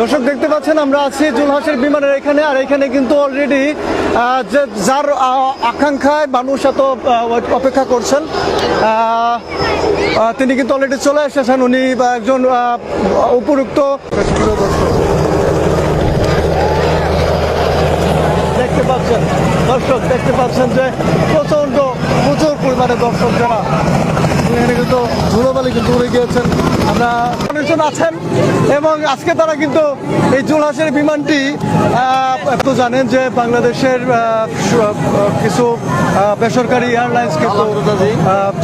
দর্শক দেখতে পাচ্ছেন, আমরা আছি জুলহাসের বিমানের এখানে, আর এখানে কিন্তু অলরেডি যে যার আকাঙ্ক্ষায় মানুষ এত অপেক্ষা করছেন তিনি কিন্তু অলরেডি চলে এসেছেন। উনি বা একজন উপযুক্ত দেখতে পাচ্ছেন, দর্শক দেখতে পাচ্ছেন যে প্রচণ্ড প্রচুর পরিমাণে দর্শক যারা এখানে কিন্তু ধুলোবালি কিন্তু উড়ে গিয়েছেন। আমরা অনেকজন আছেন এবং আজকে তারা কিন্তু এই জুলহাসের বিমানটি তো জানেন যে বাংলাদেশের কিছু বেসরকারি এয়ারলাইন্স কিন্তু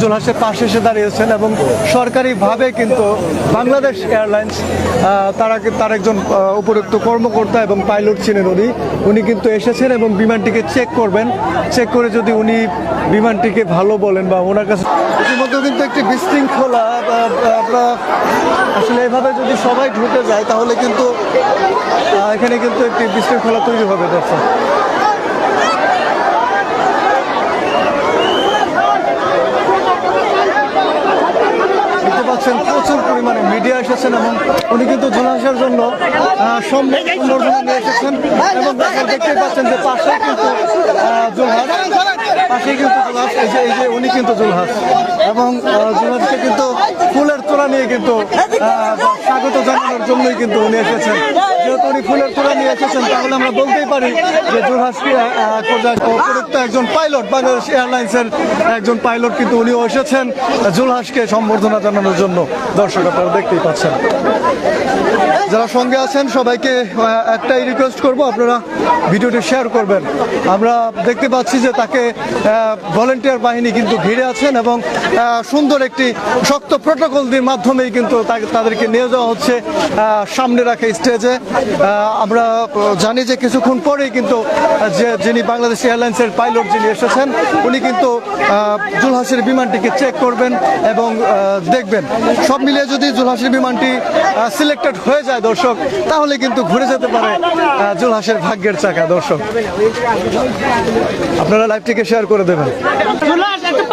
জুলহাসের পাশে এসে দাঁড়িয়েছেন এবং সরকারিভাবে কিন্তু বাংলাদেশ এয়ারলাইন্স তারা তার একজন উপযুক্ত কর্মকর্তা এবং পাইলট ছিলেন উনি। উনি কিন্তু এসেছেন এবং বিমানটিকে চেক করবেন। চেক করে যদি উনি বিমানটিকে ভালো বলেন বা ওনার কাছে ইতিমধ্যে কিন্তু একটি বিশৃঙ্খলা আমরা আসলে এভাবে যদি সবাই ঢুকে যায় তাহলে কিন্তু এখানে কিন্তু একটি বিশৃঙ্খলা তৈরি হবে দর্শক। পাচ্ছেন প্রচুর পরিমাণে মিডিয়া এসেছেন এবং উনি কিন্তু জুলহাসের জন্য আহ, সম্মান সম্বর্ধনা নিয়ে এসেছেন। এবং দেখতে পাচ্ছেন যে পাশে কিন্তু জুলহাস পাশে কিন্তু জুলহাস এই যে এই যে উনি কিন্তু জুলহাস এবং জুলহাসকে কিন্তু ফুলের তোড়া নিয়ে কিন্তু স্বাগত জানানোর জন্যই কিন্তু উনি এসেছেন। যেহেতু উনি ফুলের তোড়া নিয়ে এসেছেন, তাহলে আমরা বলতেই পারি যে জুলহাসকে উপযুক্ত একজন পাইলট, বাংলাদেশ এয়ারলাইন্সের একজন পাইলট কিন্তু উনিও এসেছেন জুলহাসকে সম্বর্ধনা জানানোর জন্য। দর্শক আপনারা দেখতেই পাচ্ছেন। যারা সঙ্গে আছেন, সবাইকে একটাই রিকোয়েস্ট করব, আপনারা ভিডিওটি শেয়ার করবেন। আমরা দেখতে পাচ্ছি যে তাকে ভলেন্টিয়ার বাহিনী কিন্তু ঘিরে আছেন এবং সুন্দর একটি শক্ত প্রোটোকল দিয়ে মাধ্যমেই কিন্তু তাদেরকে নিয়ে যাওয়া হচ্ছে সামনে রাখে স্টেজে আমরা জানি যে কিছুক্ষণ পরেই কিন্তু যে, যিনি বাংলাদেশ এয়ারলাইন্সের পাইলট যিনি এসেছেন, উনি কিন্তু জুলহাসের বিমানটিকে চেক করবেন এবং দেখবেন। সব মিলিয়ে যদি জুলহাসের বিমানটি সিলেক্টেড হয়ে যায় দর্শক তাহলে কিন্তু ঘুরে যেতে পারে জুলহাসের ভাগ্যের চাকা দর্শক। আপনারা লাইভটিকে শেয়ার করে দেবেন।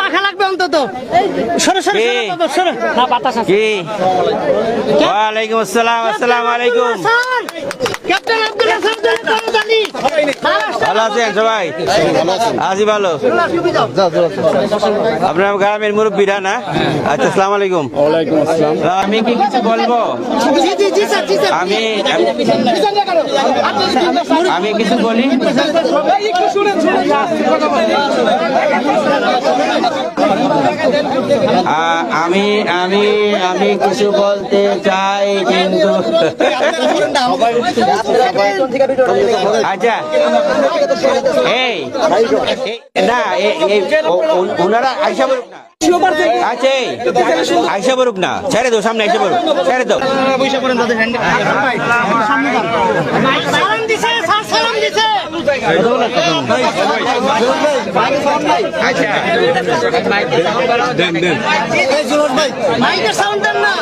পাখা লাগবে অন্তত। সরো সরো সরো, না বাতাস আছে। কি? ওয়ালাইকুম আসসালাম আসসালামু আলাইকুম। ক্যাপ্টেন আব্দুল হাসান তাড়াতাড়ি। ভালো আছেন সবাই? আছি ভালো? আপনার গ্রামের মুরব্বীরা না? আচ্ছা আসসালামু আলাইকুম। আমি কি কিছু বলব? জি জি জি স্যার জি স্যার আমি আমি কিছু বলি? আমি আমি আমি কিছু বলতে চাই কিন্তু আচ্ছা। এই না ওনারা আইসা বলুক না। আচ্ছা আইসা বলুক না। ছেড়ে দাও সামনে আইসা বলুক ছেড়ে দাও। দিছে মাইকের সাউন্ড দেন না।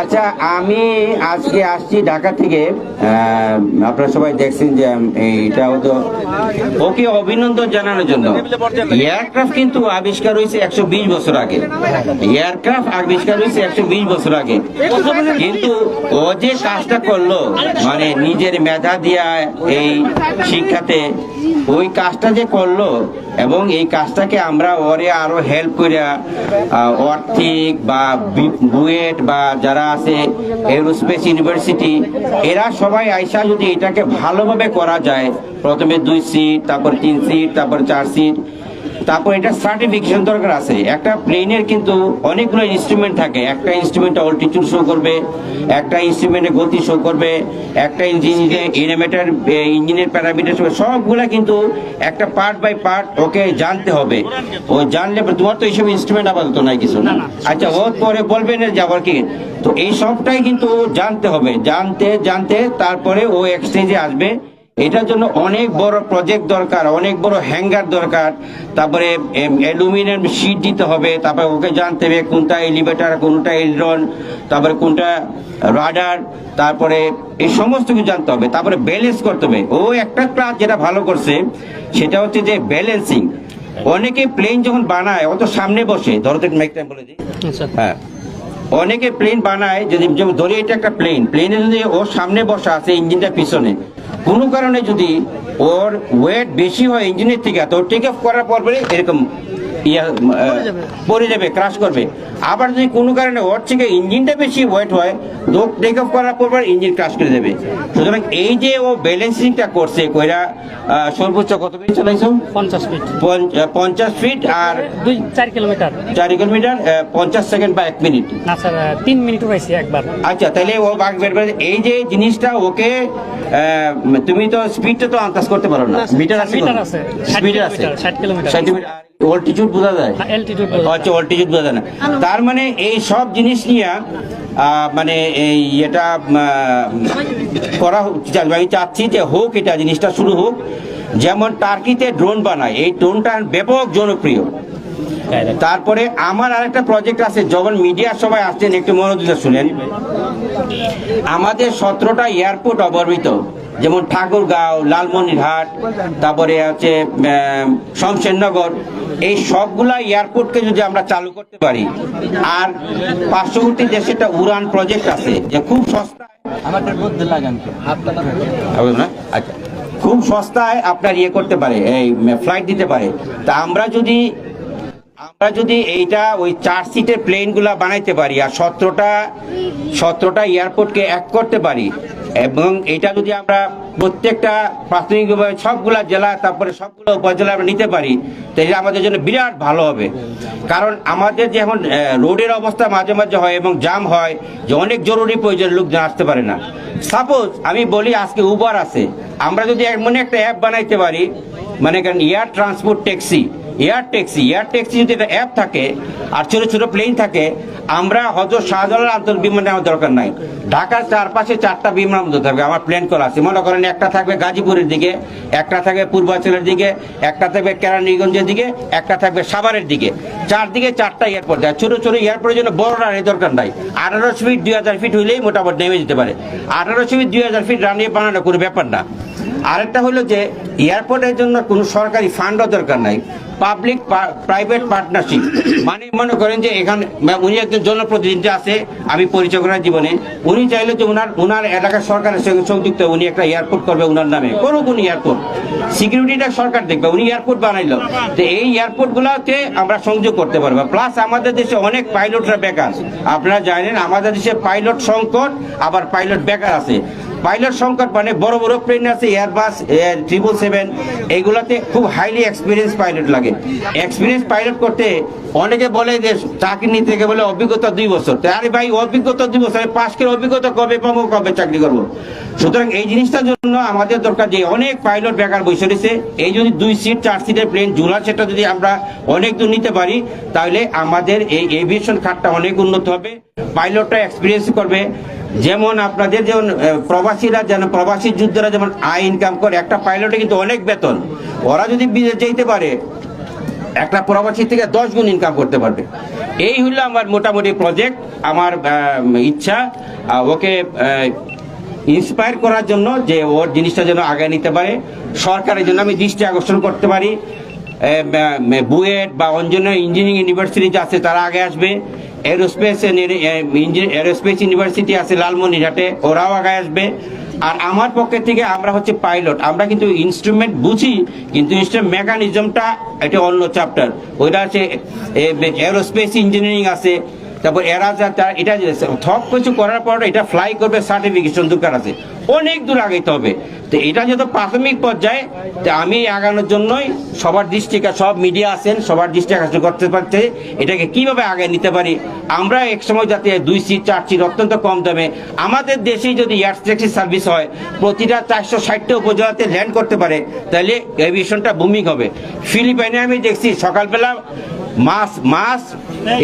আচ্ছা আমি আজকে আসছি ঢাকা থেকে আপনারা সবাই দেখছেন যে এটাও তো ওকে অভিনন্দন জানানোর জন্য। এয়ারক্রাফট কিন্তু আবিষ্কার হয়েছে একশো বিশ বছর আগে। এয়ারক্রাফট আবিষ্কার হয়েছে একশো বিশ বছর আগে। কিন্তু ও যে কাজটা করল মানে নিজের মেধা দিয়া এই শিক্ষাতে, ওই কাজটা যে করল এবং এই কাজটাকে আমরা ওরে আরও হেল্প করিয়া অর্থিক বা বুয়েট বা যারা আছে এরোস্পেস ইউনিভার্সিটি এরা সবাই আইসা যদি এটাকে ভালোভাবে করা যায়, প্রথমে দুই সিট তারপর তিন সিট তারপর চার সিট তারপর এটা সার্টিফিকেশন দরকার আছে। একটা প্লেনের কিন্তু অনেকগুলো ইনস্ট্রুমেন্ট থাকে। একটা ইনস্ট্রুমেন্ট অল্টিটিউড শো করবে একটা ইনস্ট্রুমেন্টে গতি শো করবে একটা ইঞ্জিনের ইনোমেটার ইঞ্জিনের প্যারামিটার সবগুলা কিন্তু একটা পার্ট বাই পার্ট ওকে জানতে হবে। ও জানলে তোমার তো এইসব ইনস্ট্রুমেন্ট আপাতত নাই কিছু। না আচ্ছা ও পরে বলবেন যে আবার কি। তো এই সবটাই কিন্তু জানতে হবে। জানতে জানতে তারপরে ও এক্সচেঞ্জে আসবে। এটার জন্য অনেক বড় প্রজেক্ট দরকার অনেক বড় হ্যাঙ্গার দরকার। তারপরে অ্যালুমিনিয়াম শিট দিতে হবে তারপরে ওকে জানতে হবে কোনটা এলিভেটার কোনটা এলরন তারপরে কোনটা রাডার তারপরে এই সমস্ত কিছু জানতে হবে। তারপরে ব্যালেন্স করতে হবে। ও একটা ক্লাস যেটা ভালো করছে সেটা হচ্ছে যে ব্যালেন্সিং অনেকে প্লেন যখন বানায় অত সামনে বসে ধরো তো টাইম বলে দিই। আচ্ছা। হ্যাঁ। অনেকে প্লেন বানায় যদি যেমন ধরি এটা একটা প্লেন প্লেনে যদি ওর সামনে বসা আছে ইঞ্জিনটা পিছনে কোনো কারণে যদি ওর ওয়েট বেশি হয় ইঞ্জিনের থেকে, তো টেক অফ করার পর এরকম ইয়া পড়ে যাবে ক্রাশ করবে। আবার যদি কোনো কারণে ওর থেকে ইঞ্জিনটা বেশি ওয়েট হয় তো টেক অফ করার পর পর ইঞ্জিন ক্রাশ করে দেবে। সুতরাং এই যে ও ব্যালেন্সিংটা করছে কইরা সর্বোচ্চ কত ফিট চালাইছো? পঞ্চাশ ফিট পঞ্চাশ ফিট আর দুই চার কিলোমিটার চার কিলোমিটার পঞ্চাশ সেকেন্ড বা এক মিনিট না স্যার তিন মিনিট পাইছি একবার। আচ্ছা তাহলে ও বাঘ বের করে এই যে জিনিসটা ওকে তুমি তো স্পিডটা তো আন্দাজ করতে পারো না। মিটার আছে মিটার আছে, ষাট স্পিডার আছে। কিলোমিটার, ষাট কিলোমিটার। অল্টিটিউড বোঝা যায়? আচ্ছা অল্টিটিউড বোঝা যায় না। তার মানে এই সব জিনিস নিয়ে মানে এই এটা করা হচ্ছে আমি চাচ্ছি যে হোক এটা জিনিসটা শুরু হোক। যেমন টার্কিতে ড্রোন বানায় এই ড্রোনটা ব্যাপক জনপ্রিয়। তারপরে আমার আরেকটা প্রজেক্ট আছে যখন মিডিয়ার সবাই আসছেন একটু মনোযোগ শুনেন। আমাদের সতেরোটা এয়ারপোর্ট অবর্বিত যেমন ঠাকুরগাঁও লালমনিরহাট তারপরে আছে আহ, শমশেরনগর এই সবগুলা এয়ারপোর্টকে যদি আমরা চালু করতে পারি আর পার্শ্ববর্তী দেশে একটা উড়ান প্রজেক্ট আছে যে খুব সস্তায় আমাদের মধ্যে লাগান আচ্ছা। খুব সস্তায় আপনার ইয়ে করতে পারে এই ফ্লাইট দিতে পারে। তা আমরা যদি আমরা যদি এইটা ওই চার সিটের প্লেনগুলা বানাইতে পারি আর সতেরোটা সতেরোটা এয়ারপোর্টকে এক করতে পারি, এবং এটা যদি আমরা প্রত্যেকটা প্রাথমিকভাবে সবগুলা জেলা, তারপরে সবগুলো উপজেলা আমরা নিতে পারি, তাহলে আমাদের জন্য বিরাট ভালো হবে। কারণ আমাদের যে এখন রোডের অবস্থা মাঝে মাঝে হয় এবং জাম হয়, যে অনেক জরুরি প্রয়োজন, লোকজন আসতে পারে না। সাপোজ আমি বলি আজকে উবার আছে, আমরা যদি এমন একটা অ্যাপ বানাইতে পারি মানে কারণ air transport taxi air taxi air taxi যদি একটা অ্যাপ থাকে আর ছোটো ছোটো প্লেন থাকে, আমরা হয়তো শাহজালাল আন্তর বিমান নেওয়ার দরকার নাই। ঢাকার চারপাশে চারটা বিমান থাকবে, আমার প্ল্যান করা আছে। মনে করেন একটা থাকবে গাজীপুরের দিকে, একটা থাকবে পূর্বাঞ্চলের দিকে, একটা থাকবে কেরানীগঞ্জের দিকে, একটা থাকবে সাভারের দিকে। চারদিকে চারটা এয়ারপোর্ট দেয় ছোটো ছোটো এয়ারপোর্টের জন্য বড় রানের দরকার নাই। আঠারোশো ফিট দুই হাজার ফিট হইলেই মোটামুটি নেমে যেতে পারে। আঠারোশো ফিট দুই হাজার ফিট রানিয়ে বানানো কোনো ব্যাপার না। আরেকটা হলো যে এয়ারপোর্টের জন্য কোনো সরকারি ফান্ডও দরকার নাই। পাবলিক প্রাইভেট পার্টনারশিপ মানে মনে করেন যে এখানে, উনি একজন জনপ্রতিনিধি আছে, আমি পরিচয় করার জীবনে উনি চাইলে যে উনার উনার এলাকার সরকারের সঙ্গে সংযুক্ত উনি একটা এয়ারপোর্ট করবে উনার নামে। কোনো কোন এয়ারপোর্ট সিকিউরিটিটা সরকার দেখবে, উনি এয়ারপোর্ট বানাইল। তো এই এয়ারপোর্ট গুলাতে আমরা সংযোগ করতে পারব। প্লাস আমাদের দেশে অনেক পাইলটরা বেকার। আপনারা জানেন, আমাদের দেশে পাইলট সংকট, আবার পাইলট বেকার আছে। পাইলট সংকট মানে বড় বড় প্লেন আছে এয়ারবাস ট্রিপল সেভেন এইগুলাতে খুব হাইলি এক্সপিরিয়েন্স পাইলট লাগে। এক্সপিরিয়েন্স পাইলট করতে অনেকে বলে যে চাকরি নিতে বলে অভিজ্ঞতা দুই বছর। আরে ভাই, অভিজ্ঞতা দুই বছর পাশ করে অভিজ্ঞতা কবে পাবো, কবে চাকরি করব? সুতরাং এই জিনিসটার জন্য আমাদের দরকার যে অনেক পাইলট বেকার বসে রয়েছে। এই যদি দুই সিট, চার সিটের প্লেন জুলার সেটা যদি আমরা অনেক দূর নিতে পারি, তাহলে আমাদের এই এভিয়েশন খাতটা অনেক উন্নত হবে। পাইলটটা এক্সপিরিয়েন্স করবে। যেমন আপনাদের যেমন প্রবাসীরা যেন, প্রবাসী যুদ্ধরা যেমন আয় ইনকাম করে, একটা পাইলটে কিন্তু অনেক বেতন। ওরা যদি বিদেশ যেতে পারে, একটা প্রবাসী থেকে দশ গুণ ইনকাম করতে পারবে। এই হলো আমার মোটামুটি প্রজেক্ট আমার ইচ্ছা। ওকে ইন্সপায়ার করার জন্য যে ওর জিনিসটা যেন আগে নিতে পারে। সরকারের জন্য আমি দৃষ্টি আকর্ষণ করতে পারি। বুয়েট বা অঞ্জন ইঞ্জিনিয়ারিং ইউনিভার্সিটি আছে, তারা আগে আসবে। এরোস্পেস এরোস্পেস ইউনিভার্সিটি আছে লালমনিরহাটে, ওরাও আগে আসবে। আর আমার পক্ষে থেকে আমরা হচ্ছে পাইলট আমরা কিন্তু ইনস্ট্রুমেন্ট বুঝি, কিন্তু ইনস্ট্রুমেন্ট মেকানিজমটা এটা অন্য চ্যাপ্টার ওইটা আছে এরোস্পেস ইঞ্জিনিয়ারিং আছে। তারপর এরা যা এটা সব কিছু করার পর এটা ফ্লাই করবে সার্টিফিকেশন দরকার আছে। অনেক দূর আগাইতে হবে। তো এটা যেহেতু প্রাথমিক পর্যায়ে, তো আমি আগানোর জন্যই সবার দৃষ্টি, সব মিডিয়া আছেন, সবার দৃষ্টি আকর্ষণ করতে পারছে এটাকে কীভাবে আগে নিতে পারি? আমরা এক সময় যাতে দুই সিট, চার সিট অত্যন্ত কম দামে, আমাদের দেশেই যদি এয়ার ট্যাক্সি সার্ভিস হয়, প্রতিটা চারশো ষাটটা উপজেলাতে ল্যান্ড করতে পারে, তাহলে এভিয়েশনটা বুমিং হবে। ফিলিপাইনে আমি দেখছি সকালবেলা মাছ মাছ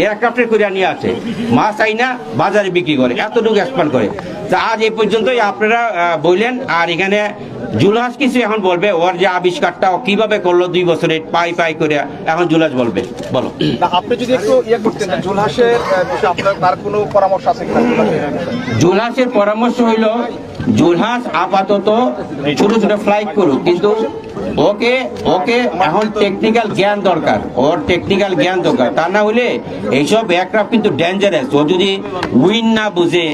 এয়ারক্রাফ্টে করে নিয়ে আসে। মাছ আইনা বাজারে বিক্রি করে এতটুকু এক্সপান্ড করে। তা আজ এই পর্যন্তই আপনারা বললেন আর এখানে জুলহাস কিছু এখন বলবে ওর যে আবিষ্কারটা ও কীভাবে করল দুই বছরে পাই পাই করে এখন জুলহাস বলবে বলো। না, আপনি যদি একটু ইয়ে করতেন জুলহাসের আপনার তার কোনো পরামর্শ আছে জুলহাসের পরামর্শ হইল জুলহাস আপাতত ছোট ছোট ফ্লাইট করুক কিন্তু ওকে ওকে এখন টেকনিক্যাল জ্ঞান দরকার ওর টেকনিক্যাল জ্ঞান দরকার। তা না হলে এইসব এয়ারক্রাফট কিন্তু ডেঞ্জারাস ও যদি উইন না বুঝে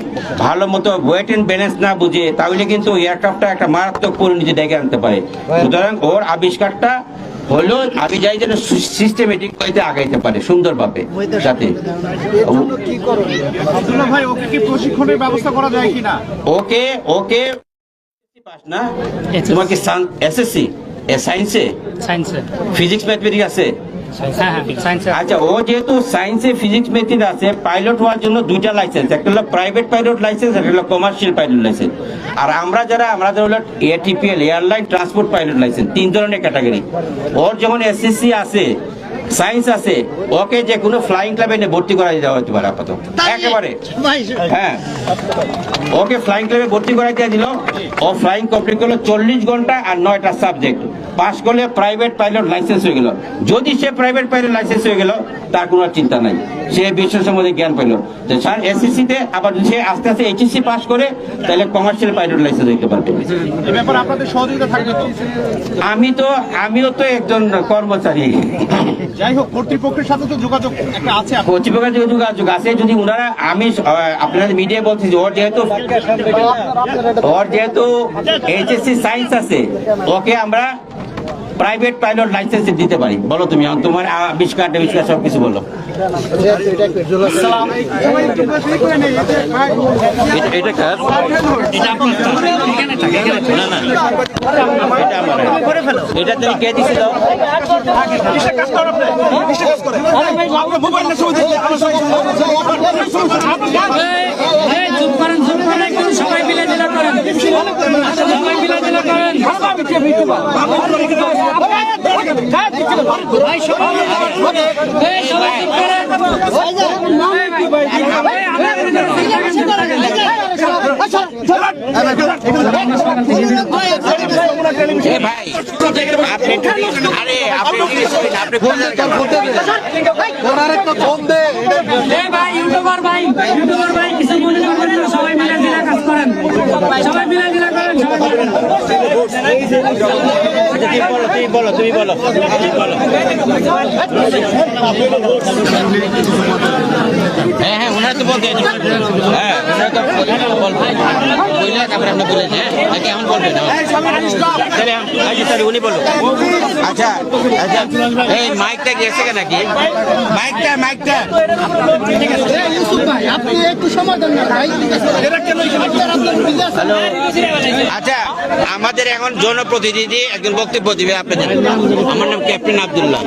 ভালো মতো ওয়েট এন্ড ব্যালেন্স না বুঝে তাহলে কিন্তু এয়ারক্রাফটটা একটা মারাত্মক পরিণতি ডেকে আনতে পারে। সুতরাং ওর আবিষ্কারটা হলো আমি যাই যেন সিস্টেমেটিক ওয়েতে আগাইতে পারে সুন্দরভাবে যাতে। ওকে কি প্রশিক্ষণের ব্যবস্থা করা যায় কিনা? ওকে ওকে। পাস এসএসসি সায়েন্সে সায়েন্সে ফিজিক্স ম্যাথমেটিক্স আছে? আচ্ছা ও যেহেতু সায়েন্সে ফিজিক্স ম্যাথমেটিক্স আছে পাইলট হওয়ার জন্য দুইটা লাইসেন্স একটা হলো প্রাইভেট পাইলট লাইসেন্স একটা হলো কমার্শিয়াল পাইলট লাইসেন্স আর আমরা যারা আমাদের হলো ATPL airline transport pilot licence তিন ধরনের ক্যাটাগরি ওর যখন এসএসসি আছে সায়েন্স আছে। ওকে যে কোনো ফ্লাইং ক্লাবে এনে ভর্তি করা দেওয়া হতে পারে আপাতত। একেবারে। হ্যাঁ। ওকে ফ্লাইং ক্লাবে ভর্তি করাই দিয়ে দিল। ও ফ্লাইং কমপ্লিট করল চল্লিশ ঘণ্টা আর নয়টা সাবজেক্ট পাস করলে প্রাইভেট পাইলট লাইসেন্স হয়ে গেল। যদি সে প্রাইভেট পাইলট লাইসেন্স হয়ে গেল তার কোনো চিন্তা নাই। সে বিশ্ব সম্বন্ধে জ্ঞান পেল তো স্যার এসএসসি তে আবার সে আস্তে আস্তে এইচএসসি পাস করে তাহলে কমার্শিয়াল পাইলট লাইসেন্স দিতে পারবে। আমি তো আমিও তো একজন কর্মচারী। যাই হোক কর্তৃপক্ষের সাথে তো যোগাযোগ একটা আছে কর্তৃপক্ষের যোগাযোগ আছে। যদি ওনারা আমি আপনাদের মিডিয়া বলছি যে ওর যেহেতু ওর যেহেতু এইচএসসি সায়েন্স আছে ওকে আমরা প্রাইভেট পাইলট লাইসেন্স দিতে পারি। বলো তুমি তোমার আবিষ্কার আবিষ্কার সব কিছু বলো। এটা- কে দিছিল? সবাই মিলে দিলে করেন। সবাই মিলে দিলে করেন। ভাই আপনি আপনি ভাই। ইউটিউবার ভাই ইউটিউবার ভাই কিছু মনে না সবাই মিলে সবাই মিলে মিলে তুমি বলো তুমি বলো তুমি বলো তুমি বলো। হ্যাঁ হ্যাঁ ওনারা তো বলতে হ্যাঁ ওনারা তো বলবে বললে তারপরে আপনি বলে হ্যাঁ। কেমন বলবেন তাহলে আচ্ছা উনি বলো আচ্ছা আচ্ছা। এই মাইকটা গেছে নাকি? মাইকটা মাইকটা। আচ্ছা আমাদের এখন জনপ্রতিনিধি একজন বক্তব্য দিবে আপনাদের আমার নাম ক্যাপ্টেন আবদুল্লাহ।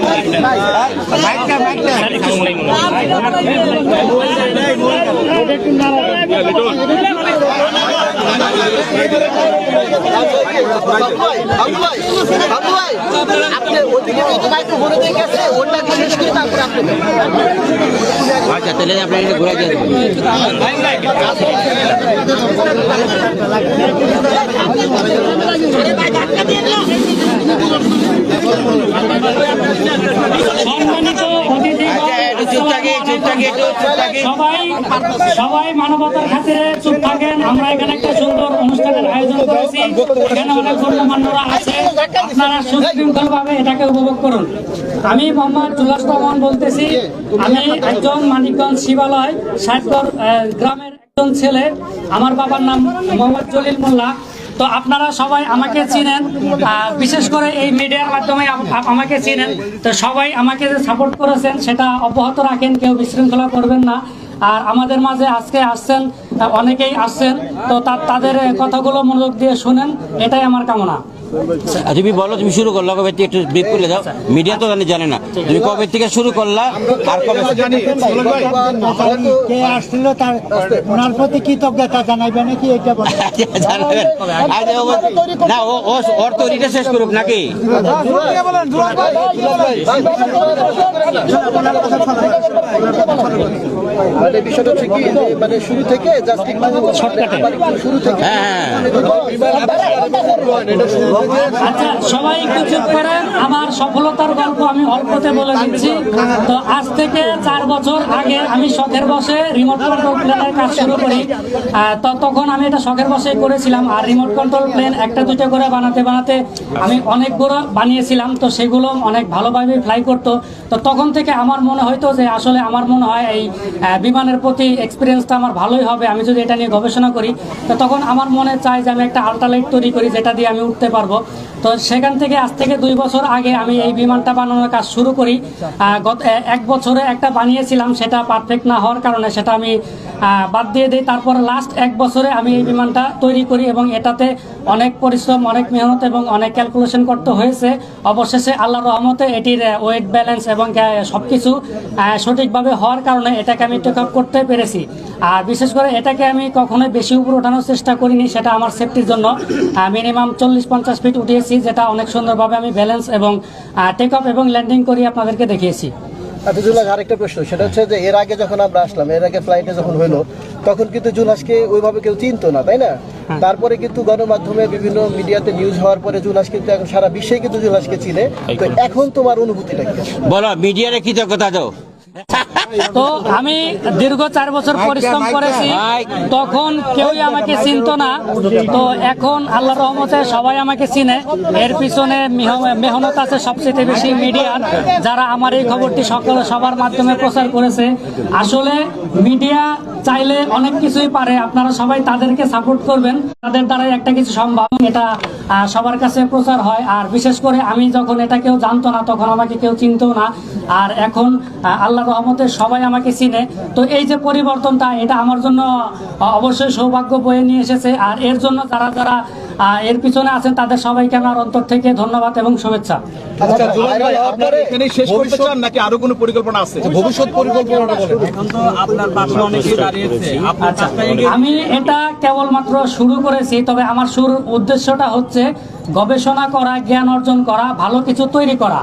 আচ্ছা তাহলে আপনি এটা ঘুরে দিয়ে সম্মানিত অতিথি সবাই মানবতার খাতিরে চুপ থাকেন। আমরা এখানে একটা সুন্দর অনুষ্ঠানের আয়োজন করেছি। এখানে অনেক গণ্যমান্যরা আছে। আপনারা এটাকে উপভোগ করুন। আমি মোহাম্মদ জুলাস বলতেছি। আমি একজন মানিকগঞ্জ শিবালয় ষাটগর গ্রামের একজন ছেলে। আমার বাবার নাম মোহাম্মদ জলিল মোল্লা। তো আপনারা সবাই আমাকে চিনেন বিশেষ করে এই মিডিয়ার মাধ্যমে আম- আম- আমাকে চিনেন। তো সবাই আমাকে যে সাপোর্ট করেছেন, সেটা অব্যাহত রাখেন, কেউ বিশৃঙ্খলা করবেন না। আর আমাদের মাঝে আজকে আসছেন, অনেকেই আসছেন তো, তাদের কথাগুলো মনোযোগ দিয়ে শুনেন, এটাই আমার কামনা। তুমি বলো তুমি শুরু করলা কবে থেকে একটু ব্রিফ করে দাও। মিডিয়া তো জানে জানে না। তুমি কবে থেকে শুরু করলা আর কবে জানি কে আসছিল তার ওনার প্রতি কৃতজ্ঞতা জানাইবে নাকি এটা জানাবেন। আচ্ছা, না ও ও- ওর তৈরিটা শেষ করুক নাকি? মানে বিষয়টা হচ্ছে কি মানে শুরু থেকে জাস্ট শুরু থেকে আচ্ছা সবাই একটু চুপ করেন আমার সফলতার গল্প আমি অল্পতে বলে দিচ্ছি। তো আজ থেকে চার বছর আগে আমি শখের বসে রিমোট কন্ট্রোল প্লেনের কাজ শুরু করি। তো তখন আমি এটা শখের বসে করেছিলাম। আর রিমোট কন্ট্রোল প্লেন একটা করে বানাতে বানাতে আমি অনেকগুলো বানিয়েছিলাম। তো সেগুলো অনেক ভালোভাবে ফ্লাই করতো। তো তখন থেকে আমার মনে হয়তো যে আসলে আমার মনে হয় এই বিমানের প্রতি এক্সপিরিয়েন্সটা আমার ভালোই হবে। আমি যদি এটা নিয়ে গবেষণা করি, তো তখন আমার মনে চায় যে আমি একটা আল্ট্রালাইট তৈরি করি, যেটা দিয়ে আমি উঠতে পারব। 什 তো সেখান থেকে আজ থেকে দুই বছর আগে আমি এই বিমানটা বানানোর কাজ শুরু করি। গত এক বছরে একটা বানিয়েছিলাম, সেটা পারফেক্ট না হওয়ার কারণে সেটা আমি বাদ দিয়ে দিই। তারপর লাস্ট এক বছরে আমি এই বিমানটা তৈরি করি এবং এটাতে অনেক পরিশ্রম, অনেক মেহনত এবং অনেক ক্যালকুলেশন করতে হয়েছে। অবশেষে আল্লাহ রহমতে এটির ওয়েট ব্যালেন্স এবং সব কিছু সঠিকভাবে হওয়ার কারণে এটাকে আমি টেক আপ করতে পেরেছি। আর বিশেষ করে এটাকে আমি কখনোই বেশি উপর ওঠানোর চেষ্টা করিনি, সেটা আমার সেফটির জন্য। মিনিমাম চল্লিশ পঞ্চাশ ফিট উঠিয়েছি। যেটা অনেক সুন্দরভাবে আমি ব্যালেন্স এবং টেক আপ এবং ল্যান্ডিং করি আপনাদেরকে দেখিয়েছি। হাফিজুল্লাহ আরেকটা প্রশ্ন। সেটা হচ্ছে যে এর আগে যখন আমরা আসলাম এর আগে ফ্লাইটে যখন হলো তখন কিন্তু জুলহাসকে ওইভাবে কেউ চিনতো না তাই না? তারপরে কিন্তু গণমাধ্যমে বিভিন্ন মিডিয়াতে নিউজ হওয়ার পরে জুলহাস কিন্তু এখন সারা বিশ্বে কিন্তু জুলহাসকে চিনে। তো এখন তোমার অনুভূতিটা কি? বলো মিডিয়ারে কৃতজ্ঞতা দাও। তো আমি দীর্ঘ চার বছর পরিশ্রম করেছি। তখন কেউই আমাকে চিনতো না। তো এখন আল্লাহ রহমতে সবাই আমাকে চিনে। এর পিছনে মেহনত আছে সবচেয়ে বেশি মিডিয়ার যারা আমার এই খবরটি সকল সবার মাধ্যমে প্রচার করেছে। আসলে মিডিয়া চাইলে অনেক কিছুই পারে। আপনারা সবাই তাদেরকে সাপোর্ট করবেন। তাদের দ্বারাই একটা কিছু সম্ভব। এটা সবার কাছে প্রচার হয়। আর বিশেষ করে আমি যখন এটা কেউ জানতো না তখন আমাকে কেউ চিনতো না। আর এখন আল্লাহ রহমতে সবাই আমাকে চিনে। তো এই যে পরিবর্তনটা এটা আমার জন্য অবশ্যই সৌভাগ্য বয়ে নিয়ে এসেছে। আর এর জন্য যারা যারা এর পিছনে আছেন তাদের সবাইকে আমার অন্তর থেকে ধন্যবাদ এবং শুভেচ্ছা। আচ্ছা জুলাই ভাই, আপনার এখানে শেষ করতে চান নাকি আরও কোনো পরিকল্পনা আছে? ভবিষ্যৎ পরিকল্পনাটা বলেন। আচ্ছা আমি এটা কেবলমাত্র শুরু করেছি তবে আমার শুরুর উদ্দেশ্যটা হচ্ছে গবেষণা করা, জ্ঞান অর্জন করা, ভালো কিছু তৈরি করা।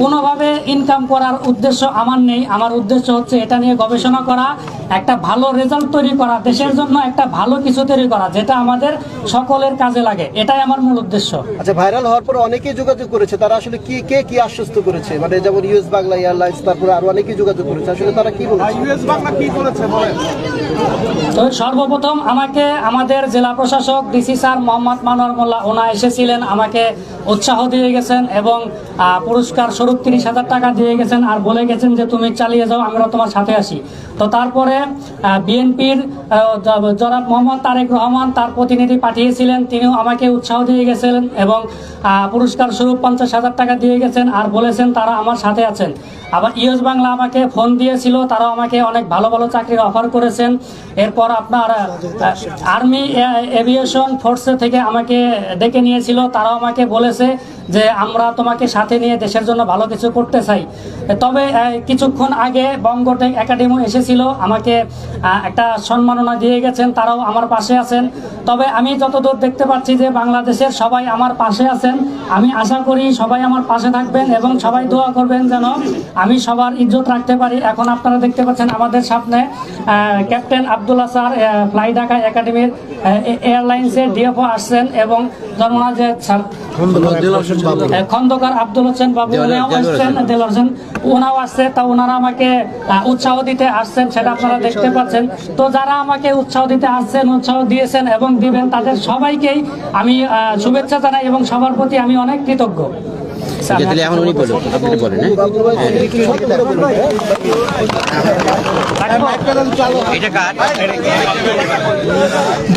কোনোভাবে ইনকাম করার উদ্দেশ্য আমার নেই। আমার উদ্দেশ্য হচ্ছে এটা নিয়ে গবেষণা করা একটা ভালো রেজাল্ট তৈরি করা দেশের জন্য একটা ভালো কিছু তৈরি করা যেটা আমাদের সকলের কাজে লাগে। এটাই আমার মূল উদ্দেশ্য। আচ্ছা ভাইরাল হওয়ার পরে অনেকেই যোগাযোগ করেছে। তারা আসলে কি কে কি আশ্বস্ত করেছে? মানে যেমন ইউএস বাংলা এয়ারলাইন্স তারপরে আরও অনেকেই যোগাযোগ করেছে। আসলে তারা কি বলেছে? ইউএস বাংলা কি বলেছে বলেন। তো সর্বপ্রথম আমাকে আমাদের জেলা প্রশাসক ডিসি স্যার মোহাম্মদ মানোয়ার মোল্লা ওনা এসেছিলেন আমাকে উৎসাহ দিয়ে গেছেন এবং আহ, পুরস্কার স্বরূপ তিরিশ হাজার টাকা দিয়ে গেছেন আর বলে গেছেন যে তুমি চালিয়ে যাও আমরা তোমার সাথে আসি তো তারপরে বিএনপির জনাব মোহাম্মদ তারেক রহমান তার প্রতিনিধি পাঠিয়েছিলেন, তিনিও আমাকে উৎসাহ দিয়ে গেছিলেন এবং পুরস্কার স্বরূপ পঞ্চাশ হাজার টাকা দিয়ে গেছেন আর বলেছেন তারা আমার সাথে আছেন। আবার ইউএস বাংলা আমাকে ফোন দিয়েছিল, তারাও আমাকে অনেক ভালো ভালো চাকরির অফার করেছেন। এরপর আপনার আর্মি এভিয়েশন ফোর্সে থেকে আমাকে ডেকে নিয়েছিল, তারাও আমাকে বলেছে যে আমরা তোমাকে সাথে নিয়ে দেশের জন্য ভালো কিছু করতে চাই। তবে কিছুক্ষণ আগে বঙ্গটেক একাডেমি এসেছিল, আমাকে আহ, একটা সম্মাননা দিয়ে গেছেন তারাও আমার পাশে আছেন। তবে আমি যতদূর দেখতে পাচ্ছি যে বাংলাদেশের সবাই আমার পাশে আছেন। আমি আশা করি সবাই আমার পাশে থাকবেন এবং সবাই দোয়া করবেন যেন আমি সবার ইজ্জত রাখতে পারি। এখন আপনারা দেখতে পাচ্ছেন আমাদের সামনে captain Abdullah sir fly Dhaka একাডেমির এয়ারলাইন্সের ডিএফও আসছেন এবং জন্মনাথ স্যার খন্দকার আব্দুল হোসেন বাবু। উনিও আসছেন দেল হোসেন। ওনাও আসছে তা ওনারা আমাকে উৎসাহ দিতে আসছেন সেটা আপনারা দেখতে পাচ্ছেন। তো যারা আমাকে উৎসাহ দিতে আসছেন, উৎসাহ দিয়েছেন এবং দিবেন, তাদের সবাইকেই আমি শুভেচ্ছা জানাই এবং সবার প্রতি আমি অনেক কৃতজ্ঞ। তাহলে এখন উনি বলুন আপনি বলেন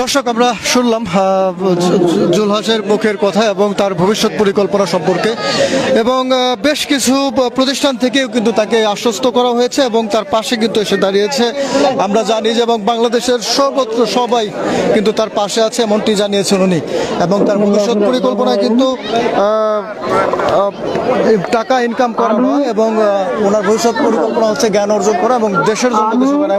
দর্শক আমরা শুনলাম জুলহাসের মুখের কথা এবং তার ভবিষ্যৎ পরিকল্পনা সম্পর্কে। এবং বেশ কিছু প্রতিষ্ঠান থেকেও কিন্তু তাকে আশ্বস্ত করা হয়েছে এবং তার পাশে কিন্তু এসে দাঁড়িয়েছে। আমরা জানি যে এবং বাংলাদেশের সর্বত্র সবাই কিন্তু তার পাশে আছে এমনটি জানিয়েছেন উনি। এবং তার ভবিষ্যৎ পরিকল্পনা কিন্তু টাকা ইনকাম করানো এবং ওনার ভবিষ্যৎ পরিকল্পনা হচ্ছে জ্ঞান অর্জন করা এবং দেশের জন্য কিছু করা।